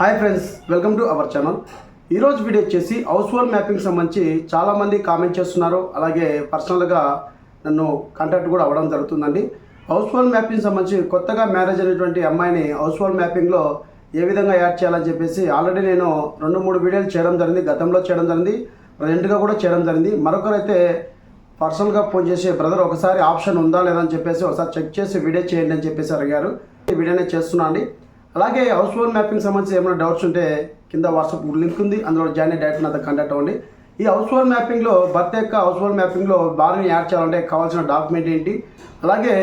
Hi friends welcome to our channel. ఈరోజు video వచ్చేసి household mapping సంబంధించి చాలామంది కామెంట్ చేస్తున్నారు. అలాగే పర్సనల్గా నన్ను కాంటాక్ట్ కూడా అవ్వడం జరుగుతుందండి. హౌస్ హోల్డ్ మ్యాపింగ్ సంబంధించి కొత్తగా మ్యారేజ్ అయినటువంటి అమ్మాయిని హౌస్ హోల్డ్ మ్యాపింగ్లో ఏ విధంగా యాడ్ చేయాలని చెప్పేసి ఆల్రెడీ నేను రెండు మూడు వీడియోలు చేయడం జరిగింది. గతంలో చేయడం జరిగింది. ప్రజెంట్గా కూడా చేయడం జరిగింది. మరొకరైతే పర్సనల్గా ఫోన్ చేసి బ్రదర్ ఒకసారి ఆప్షన్ ఉందా లేదా? అని చెప్పేసి ఒకసారి చెక్ చేసి వీడియో చేయండి అని చెప్పేసి అడిగారు. ఈ వీడియోనే చేస్తున్నా అండి. అలాగే హౌస్ హోల్డ్ మ్యాపింగ్ సంబంధించి ఏమైనా డౌట్స్ ఉంటే కింద వాట్సాప్ లింక్ ఉంది. అందులో జాయిన్ అయ్యి డైరెక్ట్ నాతో కాంటాక్ట్ అవ్వండి. ఈ హౌస్ హోల్డ్ మ్యాపింగ్లో భర్త యొక్క హౌస్ హోల్డ్ మ్యాపింగ్లో భార్యని యాడ్ చేయాలంటే కావాల్సిన డాక్యుమెంట్ ఏంటి? అలాగే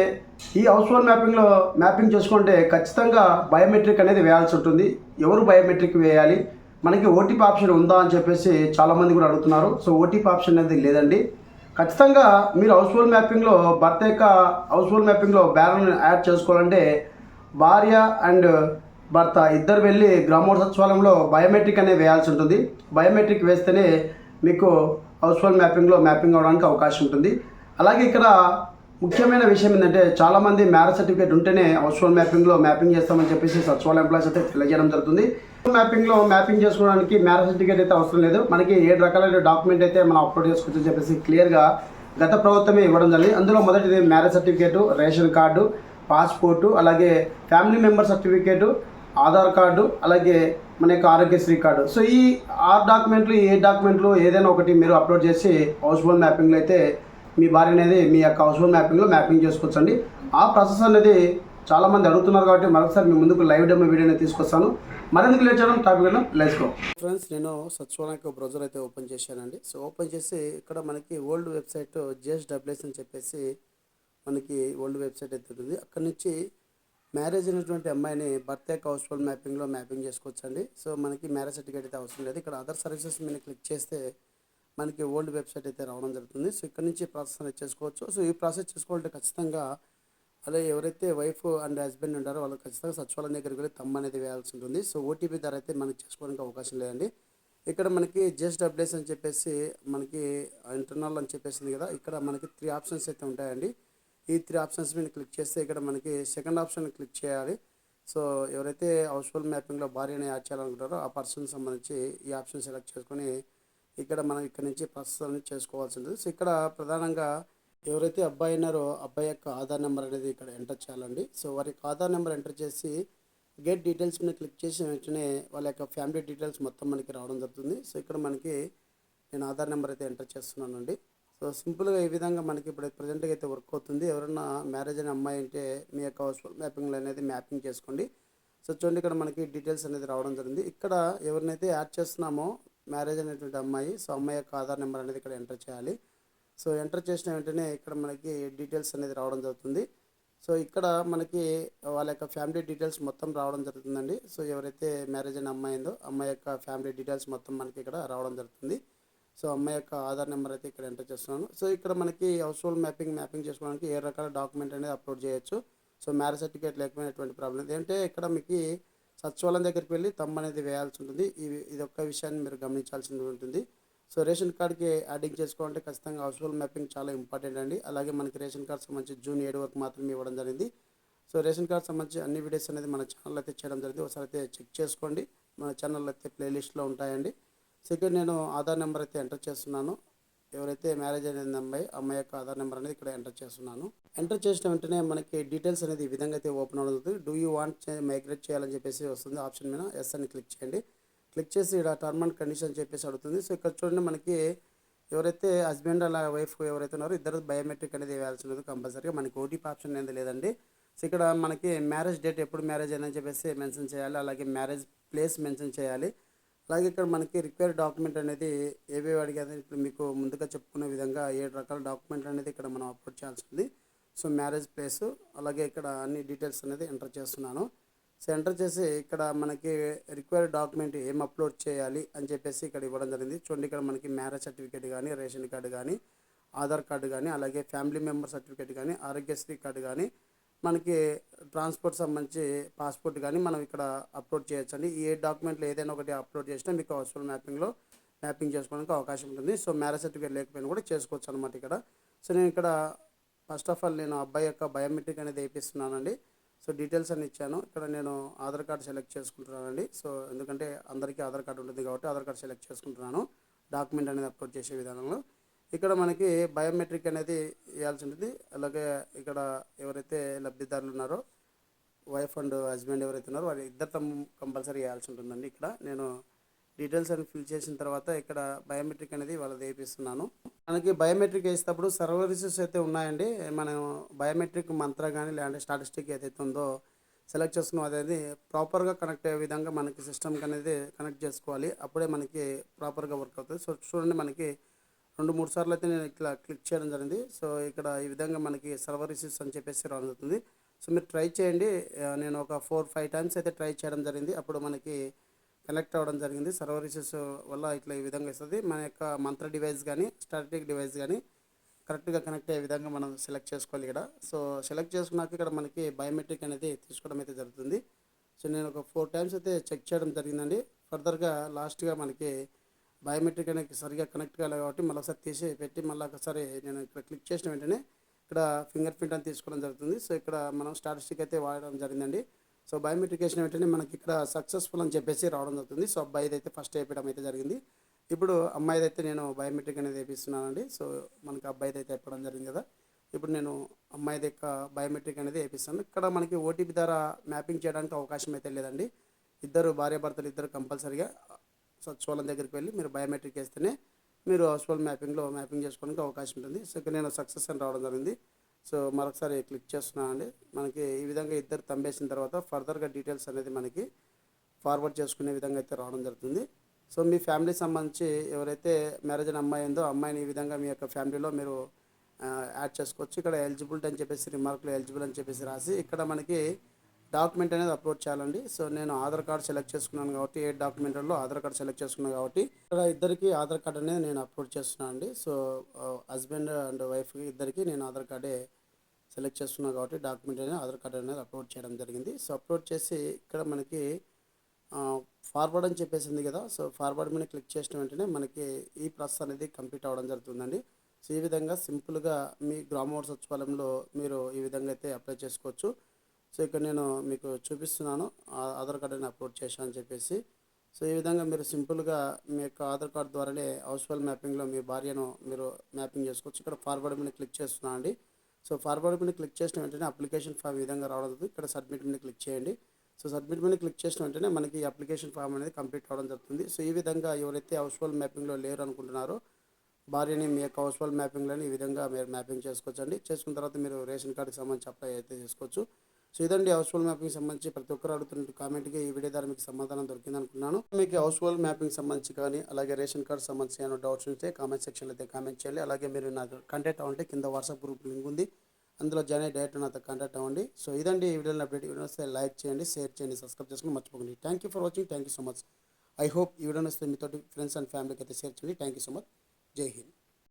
ఈ హౌస్ హోల్డ్ మ్యాపింగ్లో మ్యాపింగ్ చేసుకుంటే ఖచ్చితంగా బయోమెట్రిక్ అనేది వేయాల్సి ఉంటుంది. ఎవరు బయోమెట్రిక్ వేయాలి? మనకి ఓటీపీ ఆప్షన్ ఉందా అని చెప్పేసి చాలామంది కూడా అడుగుతున్నారు. సో ఓటీపీ ఆప్షన్ అనేది లేదండి. ఖచ్చితంగా మీరు హౌస్ హోల్డ్ మ్యాపింగ్లో భర్త యొక్క హౌస్ హోల్డ్ మ్యాపింగ్లో బ్యాలెన్స్ యాడ్ చేసుకోవాలంటే భార్య అండ్ భర్త ఇద్దరు వెళ్ళి గ్రామోత్సవాలంలో సచివాలయంలో బయోమెట్రిక్ అనేది వేయాల్సి ఉంటుంది. బయోమెట్రిక్ వేస్తేనే మీకు హౌస్ఫుల్ మ్యాపింగ్లో మ్యాపింగ్ అవడానికి అవకాశం ఉంటుంది. అలాగే ఇక్కడ ముఖ్యమైన విషయం ఏంటంటే చాలామంది మ్యారేజ్ సర్టిఫికేట్ ఉంటేనే హౌస్ఫుల్ మ్యాపింగ్లో మ్యాపింగ్ చేస్తామని చెప్పేసి సచివాలయం ఎంప్లాయీస్ అయితే తెలియజేయడం జరుగుతుంది. మ్యాపింగ్లో మ్యాపింగ్ చేసుకోవడానికి మ్యారేజ్ సర్టిఫికేట్ అయితే అవసరం లేదు. మనకి ఏడు రకాలైన డాక్యుమెంట్ అయితే మనం అప్లోడ్ చేసుకోవచ్చు చెప్పేసి క్లియర్గా గత ప్రభుత్వమే ఇవ్వడం జరిగింది. అందులో మొదటిది marriage certificate ration card passport అలాగే family member certificate Aadhaar card అలాగే మన యొక్క ఆరోగ్యశ్రీ కార్డు. సో ఈ ఆరు డాక్యుమెంట్లు ఏ డాక్యుమెంట్లు ఏదైనా ఒకటి మీరు అప్లోడ్ చేసి హౌస్ హోల్డ్ మ్యాపింగ్లో అయితే మీ భార్య అనేది మీ యొక్క హౌస్ హోల్డ్ మ్యాపింగ్లో మ్యాపింగ్ చేసుకోవచ్చండి. ఆ ప్రాసెస్ అనేది చాలామంది అడుగుతున్నారు కాబట్టి మరొకసారి మీ ముందుకు లైవ్ డెమో వీడియోని తీసుకొస్తాను. మరెందుకు లేట్ చేయడం? టాపిక్ వెళ్ళడం లెట్స్ ఫ్రెండ్స్ నేను సచివాలయం బ్రౌజర్ అయితే ఓపెన్ చేశానండి. సో ఓపెన్ చేసి ఇక్కడ మనకి ఓల్డ్ వెబ్సైట్ జేఎస్డబ్ల్యూఎస్ అని చెప్పేసి మనకి ఓల్డ్ వెబ్సైట్ అయితే ఉంది అక్కడ నుంచి మ్యారేజ్ అయినటువంటి అమ్మాయిని బర్త్ యొక్క హౌస్ హోల్డ్ మ్యాపింగ్లో మ్యాపింగ్ చేసుకోవచ్చండి. సో మనకి మ్యారేజ్ సర్టిఫికేట్ అయితే అవసరం లేదు. ఇక్కడ అదర్ సర్వీసెస్ మీద క్లిక్ చేస్తే మనకి ఓల్డ్ వెబ్సైట్ అయితే రావడం జరుగుతుంది. సో ఇక్కడ నుంచి ప్రాసెస్ అనేది చేసుకోవచ్చు. సో ఈ ప్రాసెస్ చేసుకోవాలంటే ఖచ్చితంగా అలా ఎవరైతే వైఫ్ అండ్ హస్బెండ్ ఉంటారో వాళ్ళు ఖచ్చితంగా సచివాలయం దగ్గరికి వెళ్ళి తమ్మ అనేది వేయాల్సి ఉంటుంది. సో ఓటీపీ ద్వారా అయితే మనకి చేసుకోవడానికి అవకాశం లేదండి. ఇక్కడ మనకి జస్ట్ అప్డేట్స్ అని చెప్పేసి మనకి ఇంటర్నల్ అని చెప్పేసింది కదా ఇక్కడ మనకి త్రీ ఆప్షన్స్ అయితే ఉంటాయండి. ఈ త్రీ ఆప్షన్స్ మీద క్లిక్ చేస్తే ఇక్కడ మనకి సెకండ్ ఆప్షన్ క్లిక్ చేయాలి. సో ఎవరైతే హౌస్ఫుల్ మ్యాపింగ్లో భార్యని యాడ్ చేయాలనుకుంటారో ఆ పర్సన్ సంబంధించి ఈ ఆప్షన్ సెలెక్ట్ చేసుకొని ఇక్కడ మనం ఇక్కడ నుంచి ప్రాసెస్ అనేది చేసుకోవాల్సి ఉంటుంది. సో ఇక్కడ ప్రధానంగా ఎవరైతే అబ్బాయి ఉన్నారో అబ్బాయి యొక్క ఆధార్ నెంబర్ అనేది ఇక్కడ ఎంటర్ చేయాలండి. సో వారి యొక్క ఆధార్ నెంబర్ ఎంటర్ చేసి గెట్ డీటెయిల్స్ మీద క్లిక్ చేసిన వెంటనే వాళ్ళ యొక్క ఫ్యామిలీ డీటెయిల్స్ మొత్తం మనకి రావడం జరుగుతుంది. సో ఇక్కడ మనకి నేను ఆధార్ నెంబర్ అయితే ఎంటర్ చేస్తున్నానండి. సో సింపుల్గా ఈ విధంగా మనకి ఇప్పుడు ప్రజెంట్గా అయితే వర్క్ అవుతుంది. ఎవరైనా మ్యారేజ్ అయిన అమ్మాయి అంటే మీ యొక్క హౌస్ఫుల్ మ్యాపింగ్ అనేది మ్యాపింగ్ చేసుకోండి. సో చూడండి ఇక్కడ మనకి డీటెయిల్స్ అనేది రావడం జరిగింది. ఇక్కడ ఎవరినైతే యాడ్ చేస్తున్నామో మ్యారేజ్ అనేటువంటి అమ్మాయి సో అమ్మాయి యొక్క ఆధార్ నెంబర్ అనేది ఇక్కడ ఎంటర్ చేయాలి. సో ఎంటర్ చేసిన వెంటనే ఇక్కడ మనకి డీటెయిల్స్ అనేది రావడం జరుగుతుంది. సో ఇక్కడ మనకి వాళ్ళ యొక్క ఫ్యామిలీ డీటెయిల్స్ మొత్తం రావడం జరుగుతుందండి. సో ఎవరైతే మ్యారేజ్ అయిన అమ్మాయిందో అమ్మాయి యొక్క ఫ్యామిలీ డీటెయిల్స్ మొత్తం మనకి ఇక్కడ రావడం జరుగుతుంది. సో అమ్మాయి యొక్క ఆధార్ నెంబర్ అయితే ఇక్కడ ఎంటర్ చేస్తున్నాను. సో ఇక్కడ మనకి హౌస్ హోల్డ్ మ్యాపింగ్ మ్యాపింగ్ చేసుకోవడానికి ఏ రకాల డాక్యుమెంట్ అనేది అప్లోడ్ చేయొచ్చు. సో మ్యారేజ్ సర్టిఫికేట్ లేకపోయినా ఎటువంటి ప్రాబ్లం ఏంటంటే ఇక్కడ మీకు సచివాలయం దగ్గరికి వెళ్ళి తమ్మ అనేది వేయాల్సి ఉంటుంది. ఇది ఇది ఒక్క విషయాన్ని మీరు గమనించాల్సి ఉంటుంది. సో రేషన్ కార్డ్కి యాడింగ్ చేసుకోవాలంటే ఖచ్చితంగా హౌస్ హోల్డ్ మ్యాపింగ్ చాలా ఇంపార్టెంట్ అండి. అలాగే మనకి రేషన్ కార్డ్ సంబంధించి జూన్ ఏడు వరకు మాత్రమే ఇవ్వడం జరిగింది. సో రేషన్ కార్డ్ సంబంధించి అన్ని వీడియోస్ అనేది మన ఛానల్ అయితే చేయడం జరిగింది. ఒకసారి అయితే చెక్ చేసుకోండి. మన ఛానల్ అయితే ప్లేలిస్ట్లో ఉంటాయండి. సెకండ్ నేను ఆధార్ నెంబర్ అయితే ఎంటర్ చేస్తున్నాను. ఎవరైతే మ్యారేజ్ అయిన అమ్మాయి అమ్మాయి యొక్క ఆధార్ నెంబర్ అనేది ఇక్కడ ఎంటర్ చేస్తున్నాను. ఎంటర్ చేసిన వెంటనే మనకి డీటెయిల్స్ అనేది ఈ విధంగా అయితే ఓపెన్ అవుతుంది. డూ యూ వాంట్ మైగ్రేట్ చేయాలని చెప్పేసి వస్తుంది. ఆప్షన్ మీద ఎస్ అని క్లిక్ చేయండి. క్లిక్ చేసి ఇక్కడ టర్మ్ అండ్ కండిషన్ చెప్పేసి అడుగుతుంది. సో ఇక్కడ చూడండి మనకి ఎవరైతే హస్బెండ్ అలా వైఫ్ ఎవరైతే ఉన్నారో ఇద్దరు బయోమెట్రిక్ అనేది వేయాల్సి ఉండదు కంపల్సరీగా. మనకి ఓటీపీ ఆప్షన్ అనేది లేదండి. సో ఇక్కడ మనకి మ్యారేజ్ డేట్ ఎప్పుడు మ్యారేజ్ అయినా చెప్పేసి మెన్షన్ చేయాలి. అలాగే మ్యారేజ్ ప్లేస్ మెన్షన్ చేయాలి. అలాగే ఇక్కడ మనకి రిక్వైర్ డాక్యుమెంట్ అనేది ఏవేవి అడిగేది ఇప్పుడు మీకు ముందుగా చెప్పుకునే విధంగా ఏడు రకాల డాక్యుమెంట్ అనేది ఇక్కడ మనం అప్లోడ్ చేయాల్సి ఉంది సో మ్యారేజ్ ప్లేస్ అలాగే ఇక్కడ అన్ని డీటెయిల్స్ అనేది ఎంటర్ చేస్తున్నాను. సో ఎంటర్ చేసి ఇక్కడ మనకి రిక్వైర్డ్ డాక్యుమెంట్ ఏం అప్లోడ్ చేయాలి అని చెప్పేసి ఇక్కడ ఇవ్వడం జరిగింది. చూడండి ఇక్కడ మనకి మ్యారేజ్ సర్టిఫికేట్ కానీ రేషన్ కార్డు కానీ ఆధార్ కార్డు కానీ అలాగే ఫ్యామిలీ మెంబర్ సర్టిఫికేట్ కానీ ఆరోగ్యశ్రీ కార్డు కానీ మనకి ట్రాన్స్పోర్ట్ సంబంధించి పాస్పోర్ట్ కానీ మనం ఇక్కడ అప్లోడ్ చేయొచ్చండి. ఏ డాక్యుమెంట్లు ఏదైనా ఒకటి అప్లోడ్ చేసినా మీకు హౌస్ఫుల్ మ్యాపింగ్లో మ్యాపింగ్ చేసుకోవడానికి అవకాశం ఉంటుంది. సో మ్యారేజ్ సర్టిఫికేట్ లేకపోయినా కూడా చేసుకోవచ్చు అనమాట ఇక్కడ. సో నేను ఇక్కడ ఫస్ట్ ఆఫ్ ఆల్ నేను అబ్బాయి యొక్క బయోమెట్రిక్ అనేది వేపిస్తున్నానండి. సో డీటెయిల్స్ అన్ని ఇచ్చాను. ఇక్కడ నేను ఆధార్ కార్డ్ సెలెక్ట్ చేసుకుంటున్నానండి. సో ఎందుకంటే అందరికీ ఆధార్ కార్డు ఉంటుంది కాబట్టి ఆధార్ కార్డ్ సెలెక్ట్ చేసుకుంటున్నాను. డాక్యుమెంట్ అనేది అప్లోడ్ చేసే విధానంలో. ఇక్కడ మనకి బయోమెట్రిక్ అనేది ఇవ్వాల్సి ఉంటుంది అలాగే ఇక్కడ ఎవరైతే లబ్ధిదారులు ఉన్నారో వైఫ్ అండ్ హస్బెండ్ ఎవరైతే ఉన్నారో వారి ఇద్దరు కంపల్సరీ ఇవ్వాల్సి ఉంటుందండి ఇక్కడ. నేను డీటెయిల్స్ అని ఫిల్ చేసిన తర్వాత ఇక్కడ బయోమెట్రిక్ అనేది వాళ్ళది వేపిస్తున్నాను. మనకి బయోమెట్రిక్ వేసేటప్పుడు సర్వీసెస్ అయితే ఉన్నాయండి. మనం బయోమెట్రిక్ మంత్ర కానీ లేదంటే స్టాటిస్టిక్ ఏదైతే ఉందో సెలెక్ట్ చేసుకున్నాం అనేది ప్రాపర్గా కనెక్ట్ అయ్యే విధంగా మనకి సిస్టమ్కి అనేది కనెక్ట్ చేసుకోవాలి. అప్పుడే మనకి ప్రాపర్గా వర్క్ అవుతుంది. సో చూడండి మనకి రెండు మూడు సార్లు అయితే నేను ఇట్లా క్లిక్ చేయడం జరిగింది. సో ఇక్కడ ఈ విధంగా మనకి సర్వర్ ఇష్యూస్ అని చెప్పేసి రావడం జరుగుతుంది. సో మీరు ట్రై చేయండి. నేను ఒక ఫోర్ ఫైవ్ టైమ్స్ అయితే ట్రై చేయడం జరిగింది. అప్పుడు మనకి కనెక్ట్ అవ్వడం జరిగింది. సర్వర్ ఇష్యూస్ వల్ల ఇట్లా ఈ విధంగా ఇస్తుంది మన యొక్క మంత్ర డివైస్ కానీ స్టాటిక్ డివైస్ కానీ కరెక్ట్గా కనెక్ట్ అయ్యే విధంగా మనం సెలెక్ట్ చేసుకోవాలి ఇక్కడ. సో సెలెక్ట్ చేసుకున్నాక ఇక్కడ మనకి బయోమెట్రిక్ అనేది తీసుకోవడం అయితే జరుగుతుంది. సో నేను ఒక ఫోర్ టైమ్స్ అయితే చెక్ చేయడం జరిగిందండి. ఫర్దర్గా లాస్ట్గా మనకి బయోమెట్రిక్ అనేది సరిగా కనెక్ట్ కాలేదు కాబట్టి మళ్ళీ ఒకసారి తీసి పెట్టి మళ్ళీ ఒకసారి నేను ఇక్కడ క్లిక్ చేసిన వెంటనే ఇక్కడ ఫింగర్ ప్రింట్ అని తీసుకోవడం జరుగుతుంది. సో ఇక్కడ మనం స్టాటిస్టిక్ అయితే వాడడం జరిగిందండి. సో బయోమెట్రిక్ వేసిన వెంటనే మనకి ఇక్కడ సక్సెస్ఫుల్ అని చెప్పేసి రావడం జరుగుతుంది. సో అబ్బాయిది అయితే ఫస్ట్ వేయడం అయితే జరిగింది. ఇప్పుడు అమ్మాయిది అయితే నేను బయోమెట్రిక్ అనేది వేపిస్తున్నానండి. సో మనకి అబ్బాయిది అయితే చెప్పడం జరిగింది కదా. ఇప్పుడు నేను అమ్మాయిది యొక్క బయోమెట్రిక్ అనేది వేపిస్తాను. ఇక్కడ మనకి ఓటీపీ ద్వారా మ్యాపింగ్ చేయడానికి అవకాశం అయితే లేదండి. ఇద్దరు భార్యాభర్తలు ఇద్దరు కంపల్సరిగా సచివాలయం దగ్గరికి వెళ్ళి మీరు బయోమెట్రిక్ వేస్తేనే మీరు హౌస్ఫుల్ మ్యాపింగ్లో మ్యాపింగ్ చేసుకోవడానికి అవకాశం ఉంటుంది. సో నేను సక్సెస్ అని రావడం జరిగింది. సో మరొకసారి క్లిక్ చేస్తున్నాను అండి మనకి ఈ విధంగా ఇద్దరు తంబేసిన తర్వాత ఫర్దర్గా డీటెయిల్స్ అనేది మనకి ఫార్వర్డ్ చేసుకునే విధంగా అయితే రావడం జరుగుతుంది. సో మీ ఫ్యామిలీ సంబంధించి ఎవరైతే మ్యారేజ్ అయిన అమ్మాయి ఉందో అమ్మాయిని ఈ విధంగా మీ యొక్క ఫ్యామిలీలో మీరు యాడ్ చేసుకోవచ్చు. ఇక్కడ ఎలిజిబిలిటీ అని చెప్పేసి రిమార్క్లో ఎలిజిబుల్ అని చెప్పేసి రాసి ఇక్కడ మనకి డాక్యుమెంట్ అనేది అప్లోడ్ చేయాలండి. సో నేను ఆధార్ కార్డ్ సెలెక్ట్ చేసుకున్నాను కాబట్టి ఏ డాక్యుమెంట్లో ఆధార్ కార్డ్ సెలెక్ట్ చేసుకున్నాను కాబట్టి ఇక్కడ ఇద్దరికి ఆధార్ కార్డ్ అనేది నేను అప్లోడ్ చేస్తున్నాను అండి. సో హస్బెండ్ అండ్ వైఫ్ ఇద్దరికి నేను ఆధార్ కార్డే సెలెక్ట్ చేస్తున్నాను కాబట్టి డాక్యుమెంట్ అనేది ఆధార్ కార్డ్ అనేది అప్లోడ్ చేయడం జరిగింది. సో అప్లోడ్ చేసి ఇక్కడ మనకి ఫార్వర్డ్ అని చెప్పేసింది కదా. సో ఫార్వర్డ్ మీద క్లిక్ చేసిన వెంటనే మనకి ఈ ప్రాసెస్ అనేది కంప్లీట్ అవ్వడం జరుగుతుందండి. సో ఈ విధంగా సింపుల్గా మీ గ్రామ సచివాలయంలో మీరు ఈ విధంగా అయితే అప్లై చేసుకోవచ్చు. సో ఇక్కడ నేను మీకు చూపిస్తున్నాను ఆ- ఆధార్ కార్డ్ అని అప్లోడ్ చేశాను అని చెప్పేసి. సో ఈ విధంగా మీరు సింపుల్గా మీ యొక్క ఆధార్ కార్డ్ ద్వారానే హౌస్ఫుల్ మ్యాపింగ్లో మీ భార్యను మీరు మ్యాపింగ్ చేసుకోవచ్చు. ఇక్కడ ఫార్వర్డ్ మీద క్లిక్ చేస్తున్నాను అండి. సో ఫార్వర్డ్ మీద క్లిక్ చేసిన వెంటనే అప్లికేషన్ ఫామ్ ఈ విధంగా రావడం జరుగుతుంది. ఇక్కడ సబ్మిట్ మీద క్లిక్ చేయండి. సో సబ్మిట్ మీద క్లిక్ చేసిన వెంటనే మనకి అప్లికేషన్ ఫామ్ అనేది కంప్లీట్ అవ్వడం జరుగుతుంది. సో ఈ విధంగా ఎవరైతే హౌస్ఫుల్ మ్యాపింగ్లో లేరు అనుకుంటున్నారో భార్యని మీ యొక్క హౌస్ఫుల్ మ్యాపింగ్లని ఈ విధంగా మీరు మ్యాపింగ్ చేసుకోవచ్చు అండి చేసుకున్న తర్వాత మీరు రేషన్ కార్డుకి సంబంధించి అప్లై అయితే చేసుకోవచ్చు. సో ఇదండి హౌస్ఫుల్ మ్యాపింగ్ సంబంధించి ప్రతి ఒక్కరు అడుగుతున్న కామెంట్కి ఈ వీడియో ద్వారా మీకు సమాధానం దొరికింది అనుకున్నాను. మీకు హౌస్ఫుల్ మ్యాపింగ్ సంబంధించి కానీ అలాగే రేషన్ కార్డు సంబంధించి ఏమైనా డౌట్స్ ఉంటే కామెంట్ సెక్షన్లో అయితే కామెంట్ చేయాలి అలాగే మీరు నాకు కాంటాక్ట్ అవ్వండి కింద వాట్సాప్ గ్రూప్ లింక్ ఉంది. అందులో జాయిన్ అయ్యి డైరెక్ట్ నాతో కాంటాక్ట్ అవ్వండి. సో ఇదండి ఈ వీడియోని అప్డేట్ వీడియో వస్తే లైక్ చేయండి షేర్ చేయండి సబ్స్క్రైబ్ చేసుకుని మర్చిపోకండి. Thank you for watching thank you so much I hope ఈ వీడియోని వస్తే మీతో ఫ్రెండ్స్ అండ్ ఫ్యామిలీకి అయితే షేర్ చేయండి. థ్యాంక్ యూ సో మచ్ జై హింద్